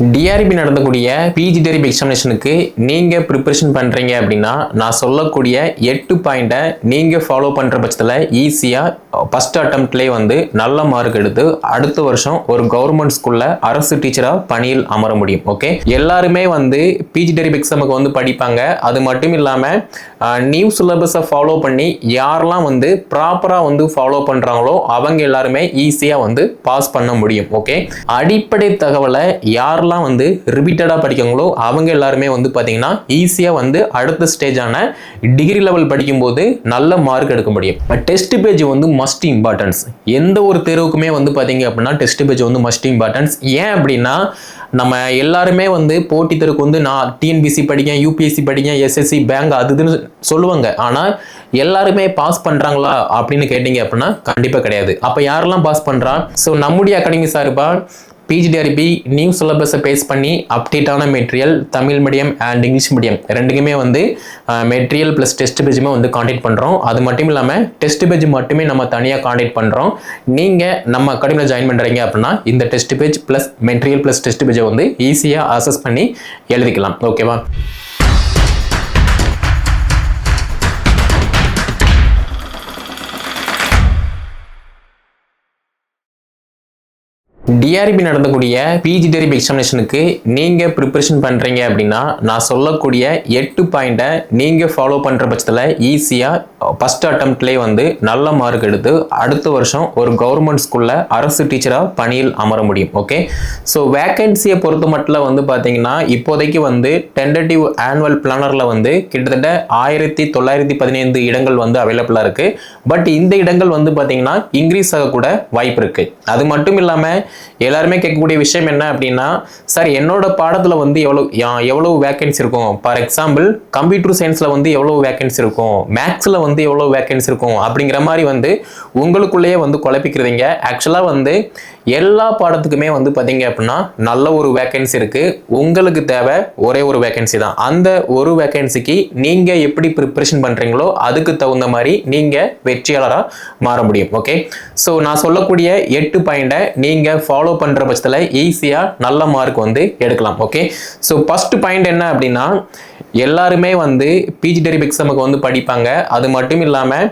D TRB நடந்தக்கூடிய PG டெரிப் எக்ஸாமினேஷனுக்கு நீங்கள் ப்ரிப்பரேஷன் பண்ணுறீங்க அப்படின்னா நான் சொல்லக்கூடிய எட்டு பாயிண்ட்டை நீங்கள் ஃபாலோ பண்ணுற பட்சத்தில் ஈஸியாக ஃபஸ்ட் அட்டம்ப்ட்லேயே வந்து நல்ல மார்க் எடுத்து அடுத்த வருஷம் ஒரு கவர்மெண்ட் ஸ்கூலில் அரசு டீச்சராக பணியில் அமர முடியும் ஓகே எல்லாருமே வந்து பிஜி டெரிப் எக்ஸாமுக்கு வந்து படிப்பாங்க. அது மட்டும் இல்லாமல் நியூ சிலபஸை ஃபாலோ பண்ணி யாரெல்லாம் வந்து ப்ராப்பராக வந்து ஃபாலோ பண்ணுறாங்களோ அவங்க எல்லாருமே ஈஸியாக வந்து பாஸ் பண்ண முடியும் ஓகே அடிப்படை தகவலை யாரெல்லாம் வந்து வந்து ரிப்பீட்டடாக படிக்காங்களோ அவங்க எல்லாருமே வந்து பார்த்தீங்கன்னா ஈஸியாக வந்து அடுத்த ஸ்டேஜான டிகிரி லெவல் படிக்கும்போது நல்ல மார்க் எடுக்க முடியும். டெஸ்ட் பேஜ் வந்து மஸ்ட் இம்பார்ட்டன்ஸ் எந்த ஒரு தேர்வுக்குமே வந்து பார்த்தீங்க அப்படின்னா டெஸ்ட் பேஜ் வந்து மஸ்ட் இம்பார்ட்டன்ஸ் ஏன் அப்படின்னா நம்ம எல்லாருமே வந்து போட்டி தேர்வுக்கு வந்து நான் டிஎன்பிசி படிக்கேன் யூபிஎஸ்சி படிக்கேன் எஸ்எஸ்சி பேங்க் அது இதுன்னு சொல்லுவாங்க. ஆனால் எல்லாருமே பாஸ் பண்ணுறாங்களா அப்படின்னு கேட்டிங்க அப்படின்னா கண்டிப்பாக கிடையாது. அப்போ யாரெல்லாம் பாஸ் பண்ணுறா ஸோ நம்முடைய அகாடமி சார்பாக பிஜிடிஆர்பி நியூ சிலபஸை பேஸ் பண்ணி அப்டேட்டான material Tamil medium and English medium ரெண்டுக்குமே வந்து மெட்டீரியல் ப்ளஸ் டெஸ்ட் பேஜுமே வந்து காண்டாக்ட் பண்ணுறோம் அது மட்டும் இல்லாமல் டெஸ்ட் பேஜ் மட்டுமே நம்ம தனியாக காண்டாக்ட் பண்ணுறோம் நீங்கள் நம்ம அகாடமியில் ஜாயின் பண்ணுறீங்க அப்படின்னா இந்த test page plus material plus test பேஜை வந்து ஈஸியாக அசஸ் பண்ணி எழுதிக்கலாம். ஓகேவா டிஆர்பி நடந்தக்கூடிய பிஜி டெரிப் எக்ஸாமினேஷனுக்கு நீங்கள் ப்ரிப்பரேஷன் பண்ணுறீங்க அப்படின்னா நான் சொல்லக்கூடிய எட்டு பாயிண்ட்டை நீங்கள் ஃபாலோ பண்ணுற பட்சத்தில் ஈஸியாக ஃபஸ்ட் அட்டம்ப்ட்லேயே வந்து நல்ல மார்க் எடுத்து அடுத்த வருஷம் ஒரு கவர்மெண்ட் ஸ்கூலில் அரசு டீச்சராக பணியில் அமர முடியும் ஓகே ஸோ வேக்கன்சியை பொறுத்த மட்டும் வந்து பார்த்தீங்கன்னா இப்போதைக்கு வந்து டென்டேட்டிவ் ஆனுவல் பிளானரில் வந்து கிட்டத்தட்ட ஆயிரத்தி தொள்ளாயிரத்தி பதினைந்து இடங்கள் வந்து அவைலபிளாக இருக்குது பட் இந்த இடங்கள் வந்து பார்த்தீங்கன்னா இன்க்ரீஸ் ஆகக்கூட வாய்ப்பு இருக்குது அது மட்டும் இல்லாமல் எல்லாருமே கேட்கக்கூடிய விஷயம் என்ன அப்படின்னா சார் என்னோட பாடத்தில் வந்து எவ்வளோ எவ்வளவு வேக்கன்சி இருக்கும்? ஃபார் எக்ஸாம்பிள் கம்ப்யூட்டர் சயின்ஸில் வந்து எவ்வளோ வேக்கன்சி இருக்கும்? மேக்ஸில் வந்து எவ்வளோ வேக்கன்சி இருக்கும்? அப்படிங்கிற மாதிரி வந்து உங்களுக்குள்ளேயே வந்து குழப்பிக்கிறீங்க. ஆக்சுவலாக வந்து எல்லா பாடத்துக்குமே வந்து பார்த்தீங்க அப்படின்னா நல்ல ஒரு வேக்கன்சி இருக்குது உங்களுக்கு தேவை ஒரே ஒரு வேக்கன்சி தான். அந்த ஒரு வேக்கன்சிக்கு நீங்கள் எப்படி ப்ரிப்ரேஷன் பண்ணுறீங்களோ அதுக்கு தகுந்த மாதிரி நீங்கள் வெற்றியாளராக மாற முடியும். ஓகே ஸோ நான் சொல்லக்கூடிய எட்டு பாயிண்ட்டை நீங்கள் ஃபாலோ பண்ணுற பட்சத்தில் ஈஸியாக நல்ல மார்க் வந்து எடுக்கலாம். ஓகே ஸோ ஃபஸ்ட் பாயிண்ட் என்ன அப்படின்னா எல்லாருமே வந்து பிஜி டெரிப் எக்ஸாமுக்கு வந்து படிப்பாங்க. அது மட்டும் இல்லாமல்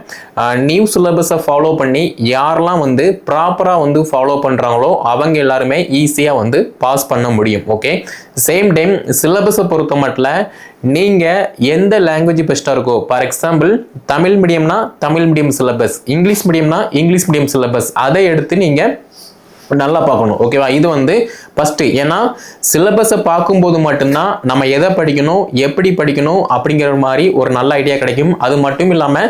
நியூ சிலபஸை ஃபாலோ பண்ணி யாரெல்லாம் வந்து ப்ராப்பராக வந்து ஃபாலோ பண்ணுறாங்களோ அவங்க எல்லாருமே ஈஸியாக வந்து பாஸ் பண்ண முடியும். ஓகே சேம் டைம் சிலபஸை பொறுத்த மட்டும் நீங்கள் எந்த லாங்குவேஜ் பெஸ்ட்டாக இருக்கோ ஃபார் எக்ஸாம்பிள் தமிழ் மீடியம்னா தமிழ் மீடியம் சிலபஸ் இங்கிலீஷ் மீடியம்னா இங்கிலீஷ் மீடியம் சிலபஸ் அதை எடுத்து நீங்கள் நல்லா பார்க்கணும். ஓகேவா இது வந்து ஃபஸ்ட்டு ஏன்னா சிலபஸை பார்க்கும்போது மட்டும்தான் நம்ம எதை படிக்கணும் எப்படி படிக்கணும் அப்படிங்கிற மாதிரி ஒரு நல்ல ஐடியா கிடைக்கும். அது மட்டும் இல்லாமல்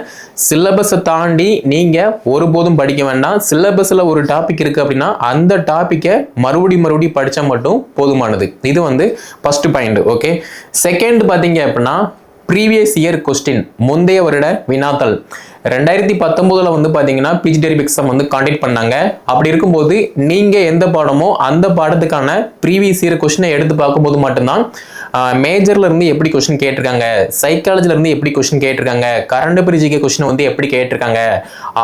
சிலபஸை தாண்டி நீங்கள் ஒருபோதும் படிக்க வேண்டாம். சிலபஸில் ஒரு டாபிக் இருக்குது அப்படின்னா அந்த டாப்பிக்கை மறுபடி மறுபடி படித்தா மட்டும் போதுமானது. இது வந்து ஃபஸ்ட்டு பாயிண்ட் ஓகே செகண்ட் பார்த்தீங்க அப்படின்னா ப்ரீவியஸ் இயர் கொஸ்டின் முந்தைய வருட வினாத்தல் ரெண்டாயிரத்தி பத்தொம்போதில் வந்து பார்த்தீங்கன்னா பிஜி டெரிப் எக்ஸாம் வந்து காண்டக்ட் பண்ணாங்க. அப்படி இருக்கும்போது நீங்கள் எந்த பாடமோ அந்த பாடத்துக்கான ப்ரீவியஸ் இயர் கொஸ்டினை எடுத்து பார்க்கும்போது மட்டும்தான் மேஜர்ல இருந்து எப்படி கொஸ்டின் கேட்டிருக்காங்க? சைக்காலஜில இருந்து எப்படி கொஸ்டின் கேட்டிருக்காங்க? கரண்ட் பிரிஜிக்கு கொஸ்டின் வந்து எப்படி கேட்டிருக்காங்க?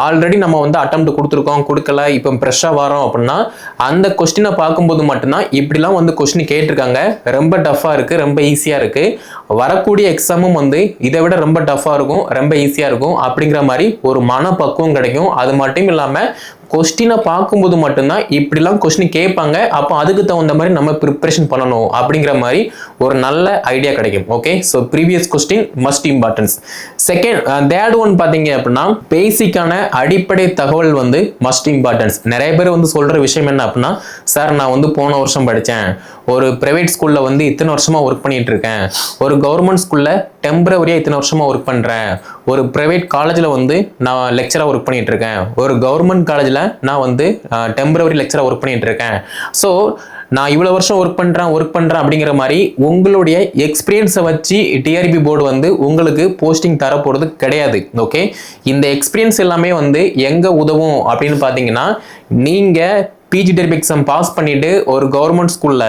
ஆல்ரெடி நம்ம வந்து அட்டம் கொடுத்துருக்கோம் கொடுக்கல இப்போ ஃப்ரெஷ்ஷாக வரோம் அப்படின்னா அந்த கொஸ்டினை பார்க்கும்போது மட்டும்தான் இப்படிலாம் வந்து கொஸ்டின் கேட்டிருக்காங்க. ரொம்ப டஃப்பாக இருக்குது ரொம்ப ஈஸியாக இருக்குது வரக்கூடிய எக்ஸாமும் வந்து இதை விட ரொம்ப டஃப்பாக இருக்கும் ரொம்ப ஈஸியாக இருக்கும் அப்படிங்கிற மாதிரி ஒரு மனப்பக்குவம் கிடைக்கும். அது மட்டும் இல்லாமல் கொஸ்டினை பார்க்கும்போது மட்டும்தான் இப்படிலாம் கொஸ்டின் கேட்பாங்க. அப்போ அதுக்கு தகுந்த மாதிரி நம்ம ப்ரிப்பரேஷன் பண்ணணும் அப்படிங்கிற மாதிரி ஒரு நல்ல ஐடியா கிடைக்கும். Okay so previous question must importance second third one பார்த்தீங்க அப்படின்னா பேசிக்கான அடிப்படை தகவல் வந்து மஸ்ட் இம்பார்ட்டன்ஸ் நிறைய பேர் வந்து சொல்கிற விஷயம் என்ன அப்படின்னா சார் நான் வந்து போன வருஷம் படித்தேன். ஒரு ப்ரைவேட் ஸ்கூலில் வந்து இத்தனை வருஷமாக ஒர்க் பண்ணிகிட்டு இருக்கேன். ஒரு கவர்மெண்ட் ஸ்கூலில் டெம்பரவரியாக இத்தனை வருஷமாக ஒர்க் பண்ணுறேன் ஒரு ப்ரைவேட் காலேஜில் வந்து நான் லெக்சராக ஒர்க் பண்ணிகிட்டு இருக்கேன் ஒரு கவர்மெண்ட் காலேஜில் நான் வந்து டெம்பரவரி லெக்சராக ஒர்க் பண்ணிகிட்டு இருக்கேன் ஸோ நான் இவ்வளோ வருஷம் ஒர்க் பண்ணுறேன் ஒர்க் பண்ணுறேன் அப்படிங்கிற மாதிரி உங்களுடைய எக்ஸ்பீரியன்ஸை வச்சு டிஆர்பி போர்டு வந்து உங்களுக்கு போஸ்டிங் தரப்போகிறது கிடையாது. ஓகே இந்த எக்ஸ்பீரியன்ஸ் எல்லாமே வந்து எங்கே உதவும் அப்படின்னு பார்த்தீங்கன்னா நீங்கள் பிஜி டெர்ப் எக்ஸாம் பாஸ் பண்ணிவிட்டு ஒரு கவர்மெண்ட் ஸ்கூலில்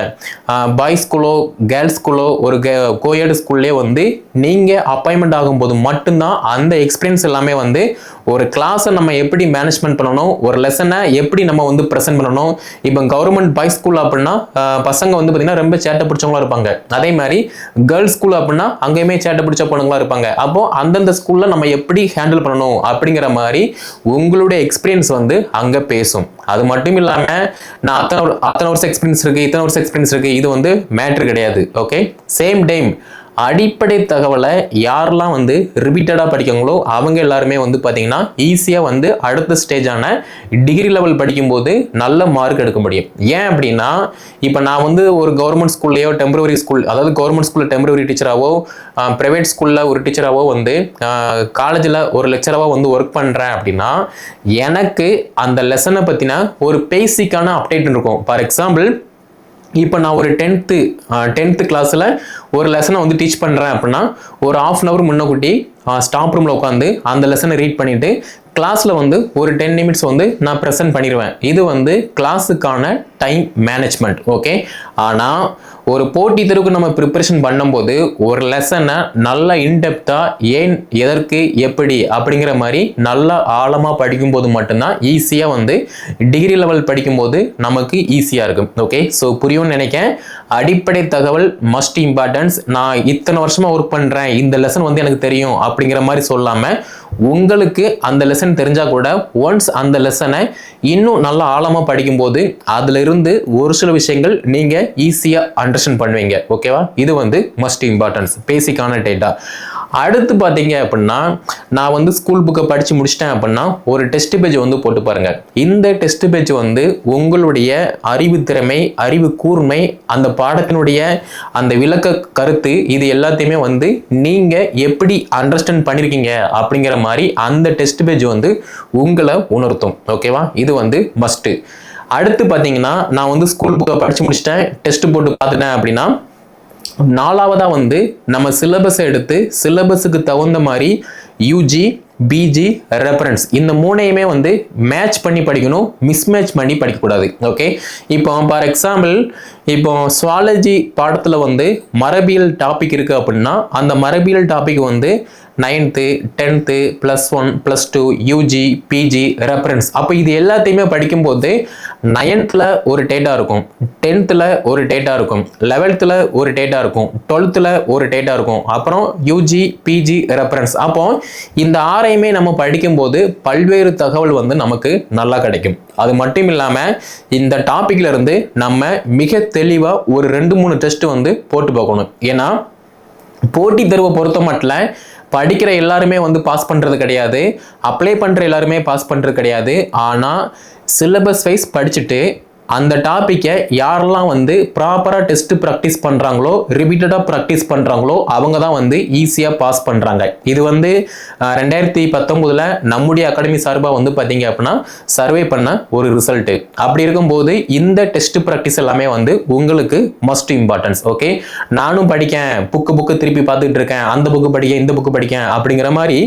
பாய்ஸ் ஸ்கூலோ கேர்ள்ஸ் ஸ்கூலோ ஒரு கோயட் ஸ்கூல்லே வந்து நீங்கள் அப்பாயின்மெண்ட் ஆகும்போது மட்டும்தான் அந்த எக்ஸ்பீரியன்ஸ் எல்லாமே வந்து ஒரு கிளாஸை நம்ம எப்படி மேனேஜ்மெண்ட் பண்ணணும் ஒரு லெசனை எப்படி நம்ம வந்து ப்ரெசென்ட் பண்ணணும் இப்போ கவர்மெண்ட் பாய்ஸ் ஸ்கூல் அப்படின்னா பசங்க வந்து பார்த்தீங்கன்னா ரொம்ப சேட்டை பிடிச்சவங்களா இருப்பாங்க. அதே மாதிரி கேர்ள்ஸ் ஸ்கூல் அப்படின்னா அங்கேயுமே சேட்டை பிடிச்ச பொண்ணுங்களா இருப்பாங்க. அப்போ அந்தந்த ஸ்கூலில் நம்ம எப்படி ஹேண்டில் பண்ணணும் அப்படிங்கிற மாதிரி உங்களுடைய எக்ஸ்பீரியன்ஸ் வந்து அங்கே பேசும். அது மட்டும் இல்லாமல் நான் அத்தனை அத்தனை வருஷம் எக்ஸ்பீரியன்ஸ் இருக்குது இத்தனை வருஷம் எக்ஸ்பீரியன்ஸ் இருக்குது இது வந்து மேட்ரு கிடையாது. ஓகே சேம் டைம் அடிப்படை தகவலை யாரெல்லாம் வந்து ரிப்பீட்டடாக படிக்கிறாங்களோ அவங்க எல்லாருமே வந்து பார்த்தீங்கன்னா ஈஸியாக வந்து அடுத்த ஸ்டேஜான டிகிரி லெவல் படிக்கும்போது நல்ல மார்க் எடுக்க முடியும். ஏன் அப்படின்னா இப்போ நான் வந்து ஒரு கவர்மெண்ட் ஸ்கூல்லையோ டெம்பரவரி ஸ்கூல் அதாவது கவர்மெண்ட் ஸ்கூலில் டெம்பரவரி டீச்சராகவோ ப்ரைவேட் ஸ்கூலில் ஒரு டீச்சராகவோ வந்து காலேஜில் ஒரு லெக்சராகவோ வந்து ஒர்க் பண்ணுறேன் அப்படின்னா எனக்கு அந்த லெசனை பற்றின ஒரு பேசிக்கான அப்டேட் இருக்கும். ஃபார் எக்ஸாம்பிள் இப்போ நான் ஒரு டென்த்து டென்த்து கிளாஸில் ஒரு லெசனை வந்து டீச் பண்ணுறேன் அப்படின்னா ஒரு ஆஃப் அன் ஹவர் முன்னக்கூட்டி ஸ்டாப் ரூமில் உட்காந்து அந்த லெசனை ரீட் பண்ணிவிட்டு கிளாஸில் வந்து ஒரு டென் நிமிட்ஸ் வந்து நான் ப்ரெசென்ட் பண்ணிடுவேன் இது வந்து கிளாஸுக்கான டைம் மேனேஜ்மெண்ட் ஓகே ஆனால் ஒரு போட்டி தெருவுக்கு நம்ம ப்ரிப்பரேஷன் பண்ணும்போது ஒரு லெசனை நல்லா இன்டெப்த்தாக ஏன் எதற்கு எப்படி அப்படிங்கிற மாதிரி நல்லா ஆழமாக படிக்கும்போது மட்டும்தான் ஈஸியாக வந்து டிகிரி லெவல் படிக்கும்போது நமக்கு ஈஸியாக இருக்கும். ஓகே ஸோ புரியும்னு நினைக்கிறேன். அடிப்படை தகவல் மஸ்ட் இம்பார்ட்டன்ஸ் நான் இத்தனை வருஷமாக ஒர்க் பண்ணுறேன் இந்த லெசன் வந்து எனக்கு தெரியும் அப்படிங்கிற மாதிரி சொல்லாமல் உங்களுக்கு அந்த லெசன் தெரிஞ்சால் கூட ஒன்ஸ் அந்த லெசனை இன்னும் நல்லா ஆழமாக படிக்கும்போது அதிலிருந்து ஒரு சில விஷயங்கள் நீங்கள் ஈஸியாக அண்டர்ஸ்டாண்ட் பண்ணுவீங்க ஓகேவா இது வந்து மஸ்ட் இம்பார்ட்டன்ஸ் பேசிக்கான டேட்டா அடுத்து பார்த்தீங்க அப்படின்னா நான் வந்து ஸ்கூல் புக்கை படித்து முடிச்சிட்டேன் அப்படின்னா ஒரு டெஸ்ட் பேஜ் வந்து போட்டு பாருங்கள் இந்த டெஸ்ட் பேஜ் வந்து உங்களுடைய அறிவு திறமை அறிவு கூர்மை அந்த பாடத்தினுடைய அந்த விளக்க கருத்து இது எல்லாத்தையுமே வந்து நீங்கள் எப்படி அண்டர்ஸ்டாண்ட் பண்ணியிருக்கீங்க அப்படிங்கிற மாதிரி அந்த டெஸ்ட் பேஜ் வந்து உங்களை உணர்த்தும் ஓகேவா இது வந்து மஸ்ட்டு அடுத்து பார்த்தீங்கன்னா நான் வந்து ஸ்கூல் புக்கை படித்து முடிச்சிட்டேன். டெஸ்ட் போட்டு பார்த்துட்டேன் அப்படின்னா நாலாவதாக வந்து நம்ம சிலபஸை எடுத்து சிலபஸுக்கு தகுந்த மாதிரி யூஜி பிஜி ரெஃபரன்ஸ் இந்த மூணையுமே வந்து மேட்ச் பண்ணி படிக்கணும் மிஸ்மேட்ச் பண்ணி படிக்கக்கூடாது. ஓகே இப்போ ஃபார் எக்ஸாம்பிள் இப்போ சுவாலஜி பாடத்தில் வந்து மரபியல் டாபிக் இருக்குது அப்படின்னா அந்த மரபியல் டாபிக் வந்து ninth tenth plus one plus two UG PG reference அப்போ இது எல்லாத்தையுமே படிக்கும்போது நைன்த்தில் ஒரு டேட்டா இருக்கும். டென்த்தில் ஒரு டேட்டா இருக்கும். லெவல்த்தில் ஒரு டேட்டா இருக்கும். டுவெல்த்தில் ஒரு டேட்டா இருக்கும். அப்புறம் யூஜி பிஜி ரெஃபரன்ஸ் அப்போ இந்த ஆறையுமே நம்ம படிக்கும்போது பல்வேறு தகவல் வந்து நமக்கு நல்லா கிடைக்கும். அது மட்டும் இல்லாமல் இந்த டாப்பிக்ல இருந்து நம்ம மிக தெளிவாக ஒரு ரெண்டு மூணு டெஸ்ட் வந்து போட்டு பார்க்கணும். ஏன்னா போட்டி தேர்வை பொறுத்த மட்டும் படிக்கிற எல்லாருமே வந்து பாஸ் பண்ணுறது கிடையாது. அப்ளை பண்ணுற எல்லாருமே பாஸ் பண்ணுறது கிடையாது. ஆனால் சிலபஸ் வைஸ் படிச்சுட்டு அந்த டாப்பிக்கை யாரெல்லாம் வந்து ப்ராப்பராக டெஸ்ட் ப்ராக்டிஸ் பண்ணுறாங்களோ ரிப்பீட்டடாக ப்ராக்டிஸ் பண்ணுறாங்களோ அவங்க தான் வந்து ஈஸியாக பாஸ் பண்ணுறாங்க இது வந்து ரெண்டாயிரத்தி பத்தொம்போதில் நம்முடைய அகாடமி சார்பாக வந்து பார்த்தீங்க அப்படின்னா சர்வே பண்ண ஒரு ரிசல்ட்டு அப்படி இருக்கும்போது இந்த டெஸ்ட் ப்ராக்டிஸ் எல்லாமே வந்து உங்களுக்கு மஸ்ட் இம்பார்ட்டன்ஸ் ஓகே நானும் படிக்கேன் புக்கு புக்கு திருப்பி பார்த்துட்டு இருக்கேன் அந்த புக்கு படிக்க இந்த புக்கு படிக்கேன் அப்படிங்கிற மாதிரி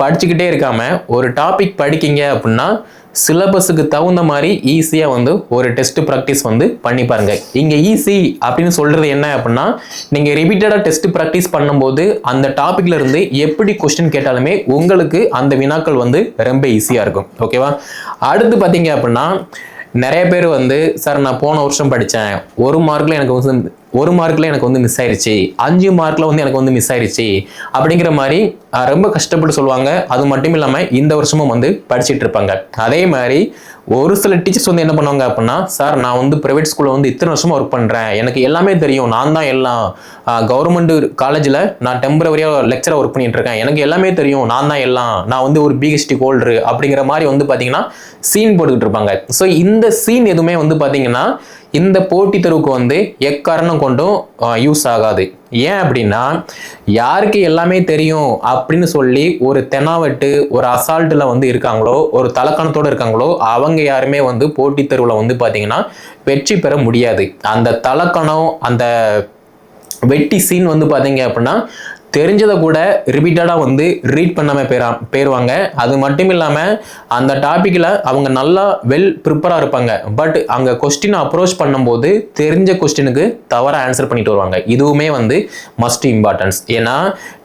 படிச்சுக்கிட்டே இருக்காமல் ஒரு டாபிக் படிக்கீங்க அப்படின்னா சிலபஸுக்கு தகுந்த மாதிரி ஈஸியாக வந்து ஒரு டெஸ்ட் ப்ராக்டிஸ் வந்து பண்ணி பாருங்க. இங்கே ஈஸி அப்படின்னு சொல்கிறது என்ன அப்படின்னா நீங்கள் ரிப்பீட்டடாக டெஸ்ட் ப்ராக்டிஸ் பண்ணும்போது அந்த டாபிக்ல இருந்து எப்படி கொஸ்டின் கேட்டாலுமே உங்களுக்கு அந்த வினாக்கள் வந்து ரொம்ப ஈஸியாக இருக்கும். ஓகேவா அடுத்து பார்த்தீங்க அப்படின்னா நிறைய பேர் வந்து சார் நான் போன வருஷம் படித்தேன் ஒரு மார்க்கில் எனக்கு வந்து ஒரு மார்க்கில் எனக்கு வந்து மிஸ் ஆயிடுச்சு. அஞ்சு மார்க்கில் வந்து எனக்கு வந்து மிஸ் ஆயிடுச்சு. அப்படிங்கிற மாதிரி ரொம்ப கஷ்டப்பட்டு சொல்லுவாங்க. அது மட்டும் இல்லாமல் இந்த வருஷமும் வந்து படிச்சுட்டு இருப்பாங்க. அதே மாதிரி ஒரு சில டீச்சர்ஸ் வந்து என்ன பண்ணுவாங்க அப்படின்னா சார் நான் வந்து ப்ரைவேட் ஸ்கூலில் வந்து இத்தனை வருஷமாக ஒர்க் பண்ணுறேன் எனக்கு எல்லாமே தெரியும். நான் தான் எல்லாம் கவர்மெண்ட் காலேஜில் நான் டெம்பரவரியாக லெக்சராக ஒர்க் பண்ணிட்டு இருக்கேன். எனக்கு எல்லாமே தெரியும். நான் தான் எல்லாம். நான் வந்து ஒரு பிஹெச்டி ஹோல்டரு அப்படிங்கிற மாதிரி வந்து பார்த்தீங்கன்னா சீன் போட்டுக்கிட்டு இருப்பாங்க. ஸோ இந்த சீன் எதுவுமே வந்து பார்த்தீங்கன்னா இந்த போட்டி தேர்வுக்கு வந்து எக்காரணம் கொண்டும் யூஸ் ஆகாது. ஏன் அப்படின்னா யாருக்கு எல்லாமே தெரியும் அப்படின்னு சொல்லி ஒரு தெனாவட்டு ஒரு அசால்ட்டில் வந்து இருக்காங்களோ ஒரு தலக்கணத்தோடு இருக்காங்களோ அவங்க யாருமே வந்து போட்டித் தேர்வில் வந்து பார்த்தீங்கன்னா வெற்றி பெற முடியாது. அந்த தலக்கணம் அந்த வெட்டி சீன் வந்து பார்த்தீங்க அப்படின்னா தெரிஞ்சதை கூட ரிப்பீட்டடாக வந்து ரீட் பண்ணாமல் பேரா போயிடுவாங்க அது மட்டும் இல்லாமல் அந்த டாப்பிக்கில் அவங்க நல்லா வெல் ப்ரிப்பராக இருப்பாங்க. பட் அங்கே கொஸ்டின் அப்ரோச் பண்ணும்போது தெரிஞ்ச கொஸ்டினுக்கு தவறாக ஆன்சர் பண்ணிட்டு வருவாங்க. இதுவுமே வந்து மஸ்ட் இம்பார்ட்டன்ஸ் ஏன்னா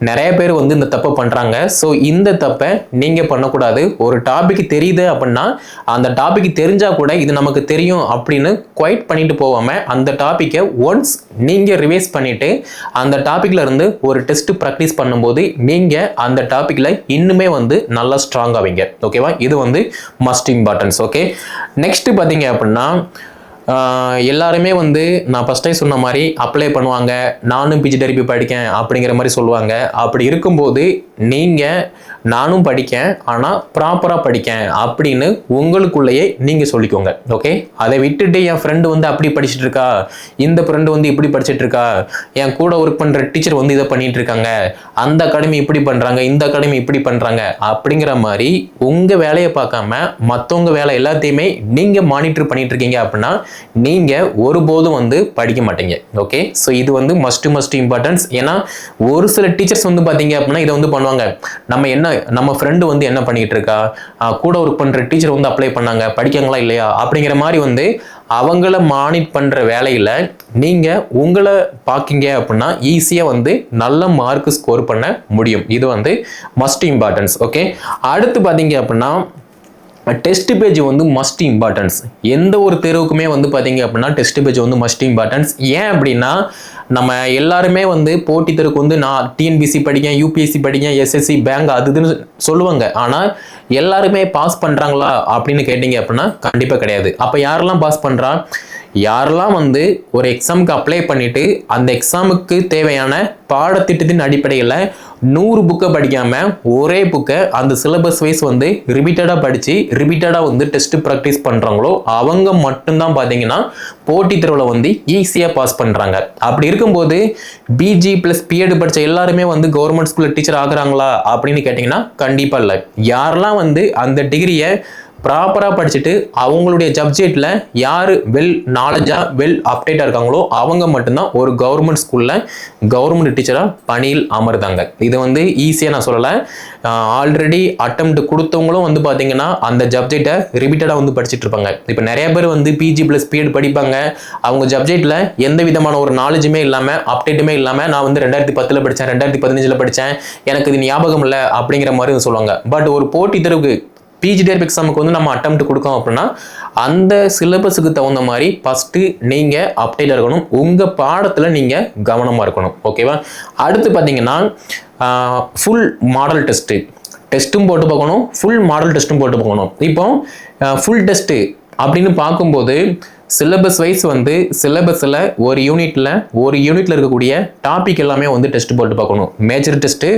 நிறைய பேர் வந்து இந்த தப்பை பண்ணுறாங்க ஸோ இந்த தப்பை நீங்கள் பண்ணக்கூடாது. ஒரு டாபிக் தெரியுது அப்படின்னா அந்த டாபிக் தெரிஞ்சால் கூட இது நமக்கு தெரியும் அப்படின்னு குவைட் பண்ணிட்டு போகாமல் அந்த டாப்பிக்கை ஒன்ஸ் நீங்கள் ரிவைஸ் பண்ணிவிட்டு அந்த டாப்பிக்கில் இருந்து ஒரு டெஸ்ட் ப்ராக்டிஸ் பண்ணும்போது நீங்கள் அந்த டாப்பிக்கில் இன்னுமே வந்து நல்லா ஸ்ட்ராங் ஆவீங்க. ஓகேவா இது வந்து மஸ்ட் இம்பார்ட்டன்ஸ் ஓகே நெக்ஸ்ட் பார்த்தீங்க அப்படின்னா எல்லாருமே வந்து நான் ஃபஸ்ட்டே சொன்ன மாதிரி அப்ளை பண்ணுவாங்க நானும் பிஜி டெரிபி படிக்கேன் அப்படிங்கிற மாதிரி சொல்லுவாங்க. அப்படி இருக்கும்போது நீங்கள் நானும் படிக்கேன் ஆனால் ப்ராப்பராக படிக்கேன் அப்படின்னு உங்களுக்குள்ளேயே நீங்கள் சொல்லிக்கோங்க ஓகே அதை விட்டுட்டு என் ஃப்ரெண்டு வந்து அப்படி படிச்சுட்டு இருக்கா? இந்த ஃப்ரெண்டு வந்து இப்படி படிச்சுட்டு இருக்கா? என் கூட ஒர்க் பண்ணுற டீச்சர் வந்து இதை பண்ணிட்டு இருக்காங்க. அந்த அகாடமி இப்படி பண்ணுறாங்க இந்த அகாடமி இப்படி பண்ணுறாங்க அப்படிங்கிற மாதிரி உங்கள் வேலையை பார்க்காம மற்றவங்க வேலை எல்லாத்தையுமே நீங்கள் மானிட்டர் பண்ணிட்டு இருக்கீங்க அப்படின்னா நீங்கள் ஒருபோதும் வந்து படிக்க மாட்டீங்க. ஓகே ஸோ இது வந்து மஸ்ட் மஸ்ட் இம்பார்ட்டன்ஸ் ஏன்னா ஒரு சில டீச்சர்ஸ் வந்து பார்த்தீங்க அப்படின்னா இதை வந்து பண்ணுவாங்க. நம்ம என்ன நம்ம ஃப்ரெண்டு வந்து என்ன பண்ணிகிட்டு இருக்கா? கூட ஒர்க் பண்ணுற டீச்சர் வந்து அப்ளை பண்ணாங்க. படிக்காங்களா இல்லையா? அப்படிங்கிற மாதிரி வந்து அவங்கள மானிட் பண்ணுற வேலையில் நீங்கள் உங்களை பார்க்கிங்க அப்படின்னா ஈஸியாக வந்து நல்ல மார்க் ஸ்கோர் பண்ண முடியும். இது வந்து மஸ்ட் இம்பார்ட்டன்ஸ் ஓகே அடுத்து பார்த்தீங்க அப்படின்னா டெஸ்ட் பேஜ் வந்து மஸ்ட் இம்பார்ட்டன்ஸ் எந்த ஒரு தேர்வுக்குமே வந்து பார்த்தீங்க அப்படின்னா டெஸ்ட் பேஜ் வந்து மஸ்ட் இம்பார்ட்டன்ஸ் ஏன் அப்படின்னா நம்ம எல்லாருமே வந்து போட்டித் தேர்வுக்கு வந்து நான் டிஎன்பிசி படிக்கேன் யூபிஎஸ்சி படிக்கேன் எஸ்எஸ்சி பேங்க் அது இதுன்னு சொல்லுவாங்க. ஆனால் எல்லாருமே பாஸ் பண்ணுறாங்களா அப்படின்னு கேட்டிங்க அப்படின்னா கண்டிப்பாக கிடையாது. அப்போ யாரெல்லாம் பாஸ் பண்ணுறா யாரெல்லாம் வந்து ஒரு எக்ஸாமுக்கு அப்ளை பண்ணிவிட்டு அந்த எக்ஸாமுக்கு தேவையான பாடத்திட்டத்தின் அடிப்படையில் நூறு புக்கை படிக்காமல் ஒரே புக்கை அந்த சிலபஸ் வைஸ் வந்து ரிப்பீட்டடாக படித்து ரிப்பீட்டடாக வந்து டெஸ்ட் ப்ராக்டிஸ் பண்ணுறாங்களோ அவங்க மட்டும்தான் பார்த்தீங்கன்னா போட்டித் தேர்வில் வந்து ஈஸியாக பாஸ் பண்ணுறாங்க அப்படி இருக்கும்போது பிஜி ப்ளஸ் பிஎட் படித்த எல்லாருமே வந்து கவர்மெண்ட் ஸ்கூலில் டீச்சர் ஆகுறாங்களா அப்படின்னு கேட்டிங்கன்னா கண்டிப்பாக இல்லை. யாரெல்லாம் வந்து அந்த டிகிரியை ப்ராப்பராக படிச்சுட்டு அவங்களுடைய சப்ஜெக்டில் யார் வெல் நாலேஜாக வெல் அப்டேட்டாக இருக்காங்களோ அவங்க மட்டும்தான் ஒரு கவர்மெண்ட் ஸ்கூலில் கவர்மெண்ட் டீச்சராக பணியில் அமர்ந்தாங்க இது வந்து ஈஸியாக நான் சொல்லலை. ஆல்ரெடி அட்டம்ப்ட் கொடுத்தவங்களும் வந்து பார்த்தீங்கன்னா அந்த சப்ஜெக்டை ரிப்பீட்டடாக வந்து படிச்சுட்டு இருப்பாங்க. இப்போ நிறைய பேர் வந்து பிஜி ப்ளஸ் பிஎட் படிப்பாங்க. அவங்க சப்ஜெக்டில் எந்த விதமான ஒரு நாலேஜுமே இல்லாமல் அப்டேட்டுமே இல்லாமல் நான் வந்து ரெண்டாயிரத்தி பத்தில் படித்தேன் ரெண்டாயிரத்தி பதினஞ்சில் படித்தேன் எனக்கு இது ஞாபகம் இல்லை அப்படிங்கிற மாதிரி சொல்லுவாங்க. பட் ஒரு போட்டித் தேர்வுக்கு பிஜிடிஆர்பி எக்ஸாமுக்கு வந்து நம்ம அட்டம் கொடுக்கோம் அப்படின்னா அந்த சிலபஸுக்கு தகுந்த மாதிரி ஃபஸ்ட்டு நீங்கள் அப்டேட் இருக்கணும். உங்கள் பாடத்தில் நீங்கள் கவனமாக இருக்கணும். ஓகேவா அடுத்து பார்த்தீங்கன்னா ஃபுல் மாடல் டெஸ்ட்டு டெஸ்ட்டும் போட்டு பார்க்கணும். ஃபுல் மாடல் டெஸ்ட்டும் போட்டு பார்க்கணும். இப்போ ஃபுல் டெஸ்ட்டு அப்படின்னு பார்க்கும்போது சிலபஸ் வைஸ் வந்து சிலபஸில் ஒரு யூனிட்டில் ஒரு யூனிட்டில் இருக்கக்கூடிய டாபிக் எல்லாமே வந்து டெஸ்ட் போட்டு பார்க்கணும். Major test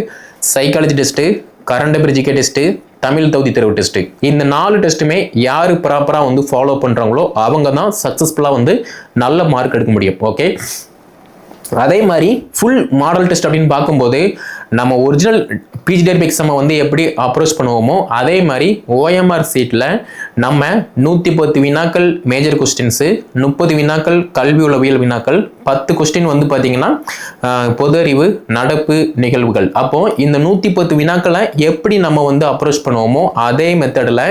psychology test current affair test Tamil தகுதி தேர்வு டெஸ்ட்டு இந்த நாலு டெஸ்ட்டுமே யார் ப்ராப்பராக வந்து ஃபாலோ பண்ணுறாங்களோ அவங்க தான் சக்ஸஸ்ஃபுல்லாக வந்து நல்ல மார்க் எடுக்க முடியும். ஓகே அதே மாதிரி ஃபுல் மாடல் டெஸ்ட் அப்படின்னு பார்க்கும்போது நம்ம ஒரிஜினல் பிஜிடிஆர்பி எக்ஸாமை வந்து எப்படி அப்ரோச் பண்ணுவோமோ அதே மாதிரி ஓஎம்ஆர் சீட்டில் நம்ம நூற்றி பத்து வினாக்கள் மேஜர் கொஸ்டின்ஸு முப்பது வினாக்கள் கல்வி உளவியல் வினாக்கள் பத்து கொஸ்டின் வந்து பார்த்தீங்கன்னா பொது அறிவு நடப்பு நிகழ்வுகள். அப்போது இந்த நூற்றி பத்து வினாக்களை எப்படி நம்ம வந்து அப்ரோச் பண்ணுவோமோ அதே மெத்தடில்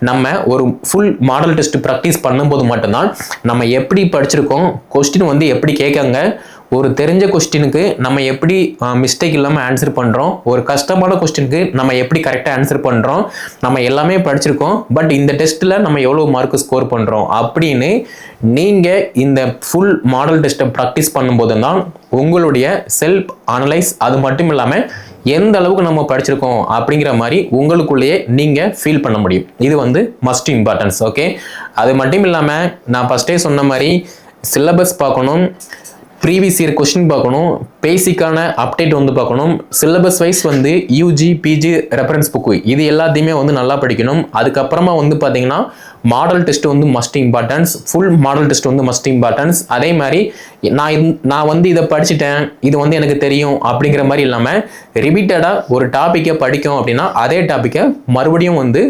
நம்ம ஒரு ஃபுல் மாடல் டெஸ்ட் ப்ராக்டிஸ் பண்ணும்போது மட்டும்தான் நம்ம எப்படி படிச்சிருக்கோம் கொஸ்டின் வந்து எப்படி கேட்காங்க ஒரு தெரிஞ்ச கொஸ்டினுக்கு நம்ம எப்படி மிஸ்டேக் இல்லாமல் ஆன்சர் பண்ணுறோம் ஒரு கஷ்டமான கொஸ்டினுக்கு நம்ம எப்படி கரெக்டாக ஆன்சர் பண்ணுறோம் நம்ம எல்லாமே படிச்சிருக்கோம். பட் இந்த டெஸ்ட்டில் நம்ம எவ்வளோ மார்க் ஸ்கோர் பண்ணுறோம் அப்படின்னு நீங்கள் இந்த ஃபுல் மாடல் டெஸ்ட்டை ப்ராக்டிஸ் பண்ணும்போது தான் உங்களுடைய செல்ஃப் அனலைஸ் அது மட்டும் இல்லாமல் எந்த அளவுக்கு நம்ம படிச்சிருக்கோம் அப்படிங்கிற மாதிரி உங்களுக்குள்ளேயே நீங்கள் ஃபீல் பண்ண முடியும். இது வந்து மஸ்ட் இம்பார்ட்டன்ஸ் ஓகே அது மட்டும் இல்லாமல் நான் ஃபஸ்ட்டே சொன்ன மாதிரி சிலபஸ் பார்க்கணும். ப்ரீவியஸ் இயர் கொஸ்டின் பார்க்கணும். பேசிக்கான அப்டேட் வந்து பார்க்கணும். சிலபஸ் வைஸ் வந்து யூஜி பிஜி ரெஃபரன்ஸ் புக்கு இது எல்லாத்தையுமே வந்து நல்லா படிக்கணும். அதுக்கப்புறமா வந்து பார்த்தீங்கன்னா மாடல் டெஸ்ட் வந்து must importance full model test வந்து மஸ்ட் இம்பார்ட்டன்ஸ் அதே மாதிரி நான் நான் வந்து இதை படிச்சுட்டேன். இது வந்து எனக்கு தெரியும் அப்படிங்கிற மாதிரி இல்லாமல் ரிப்பீட்டடாக ஒரு டாப்பிக்கை படிக்கும் அப்படின்னா அதே டாப்பிக்கை மறுபடியும் வந்து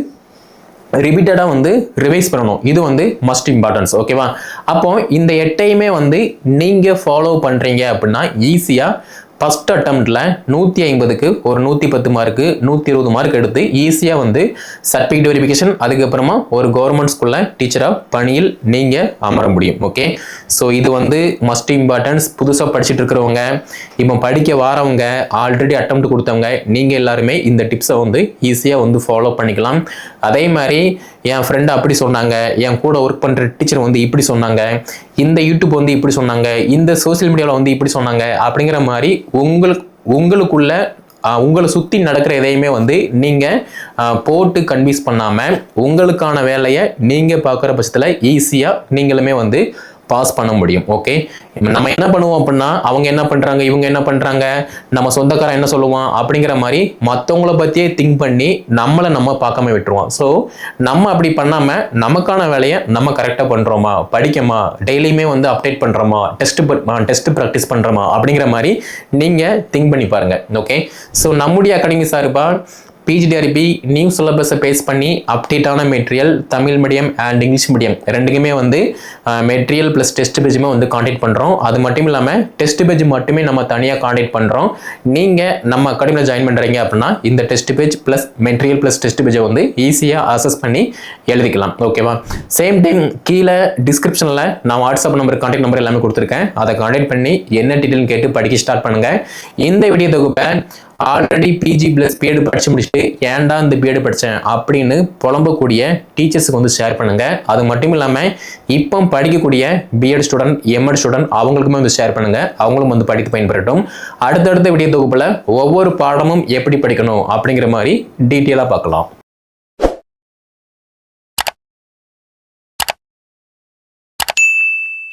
ரிப்பீட்டடாக வந்து ரிவைஸ் பண்ணணும். இது வந்து மஸ்ட் இம்பார்ட்டன்ஸ் ஓகேவா அப்போ இந்த எட்டையுமே வந்து நீங்கள் ஃபாலோ பண்ணுறீங்க அப்படின்னா ஈஸியாக ஃபஸ்ட் அட்டம்ப்டில் நூற்றி ஐம்பதுக்கு ஒரு நூற்றி பத்து மார்க்கு நூற்றி இருபது மார்க் எடுத்து ஈஸியாக வந்து சர்டிஃபிகேட் வெரிஃபிகேஷன் அதுக்கப்புறமா ஒரு கவர்மெண்ட் ஸ்கூலில் டீச்சராக பணியில் நீங்கள் அமர முடியும் ஓகே ஸோ இது வந்து மஸ்ட் இம்பார்ட்டன்ஸ் புதுசாக படிச்சுட்டு இருக்கிறவங்க இப்போ படிக்க வாரவங்க ஆல்ரெடி அட்டம் கொடுத்தவங்க நீங்கள் எல்லாருமே இந்த டிப்ஸை வந்து ஈஸியாக வந்து ஃபாலோ பண்ணிக்கலாம். அதே மாதிரி என் ஃப்ரெண்டு அப்படி சொன்னாங்க என் கூட ஒர்க் பண்ணுற டீச்சர் வந்து இப்படி சொன்னாங்க இந்த யூடியூப் வந்து இப்படி சொன்னாங்க இந்த சோஷியல் மீடியாவில் வந்து இப்படி சொன்னாங்க அப்படிங்கிற மாதிரி உங்களுக்கு உங்களுக்குள்ள உங்களை சுற்றி நடக்கிற எதையுமே வந்து நீங்கள் போட்டு கன்வின்ஸ் பண்ணாமல் உங்களுக்கான வேலையை நீங்கள் பார்க்குற பட்சத்தில் ஈஸியாக நீங்களுமே வந்து பாஸ் பண்ண முடியும் ஓகே நம்ம என்ன பண்ணுவோம் அப்படின்னா அவங்க என்ன பண்ணுறாங்க இவங்க என்ன பண்ணுறாங்க நம்ம சொந்தக்காரன் என்ன சொல்லுவான் அப்படிங்கிற மாதிரி மற்றவங்கள பற்றியே திங்க் பண்ணி நம்மளை நம்ம பார்க்காம விட்டுருவோம் ஸோ நம்ம அப்படி பண்ணாமல் நமக்கான வேலையை நம்ம கரெக்டாக பண்ணுறோமா படிக்கமா டெய்லியுமே வந்து அப்டேட் பண்ணுறோமா டெஸ்ட் டெஸ்ட் ப்ராக்டிஸ் பண்ணுறோமா அப்படிங்கிற மாதிரி நீங்கள் திங்க் பண்ணி பாருங்கள் ஓகே ஸோ நம்முடைய அகாடமி சார்பாக பிஜிடிஆர்பி நியூ சிலபஸை பேஸ் பண்ணி அப்டேட்டான material Tamil medium and English medium ரெண்டுக்குமே வந்து மெட்டீரியல் ப்ளஸ் டெஸ்ட் பேஜுமே வந்து காண்டாக்ட் பண்ணுறோம் அது மட்டும் இல்லாமல் டெஸ்ட் பேஜ் மட்டுமே நம்ம தனியாக காண்டாக்ட் பண்ணுறோம் நீங்கள் நம்ம அகாடமியில் ஜாயின் பண்ணுறீங்க அப்படின்னா இந்த test page plus material plus test பேஜை வந்து ஈஸியாக அசஸ் பண்ணி எழுதிக்கலாம். ஓகேவா சேம் டைம் கீழே டிஸ்கிரிப்ஷனில் நான் வாட்ஸ்அப் நம்பர் காண்டாக்ட் நம்பர் எல்லாமே கொடுத்துருக்கேன். அதை காண்டாக்ட் பண்ணி என்ன டீட்டெயில் கேட்டு படிக்க ஸ்டார்ட் பண்ணுங்கள் இந்த வீடியோ தொகுப்பை ஆல்ரெடி பிஜி ப்ளஸ் பிஎட் படிச்சு முடிச்சுட்டு ஏன்டா இந்த பிஎட் படித்தேன் அப்படின்னு புலம்பக்கூடிய டீச்சர்ஸுக்கு வந்து ஷேர் பண்ணுங்க. அது மட்டும் இல்லாமல் இப்போ படிக்கக்கூடிய பிஎட் ஸ்டூடெண்ட் எம்எட் ஸ்டூடெண்ட் அவங்களுக்குமே வந்து ஷேர் பண்ணுங்க. அவங்களும் வந்து படித்து பயன்பெறட்டும். அடுத்தடுத்த விடிய தொகுப்பில் ஒவ்வொரு பாடமும் எப்படி படிக்கணும் அப்படிங்கிற மாதிரி டீட்டெயிலாக பார்க்கலாம்.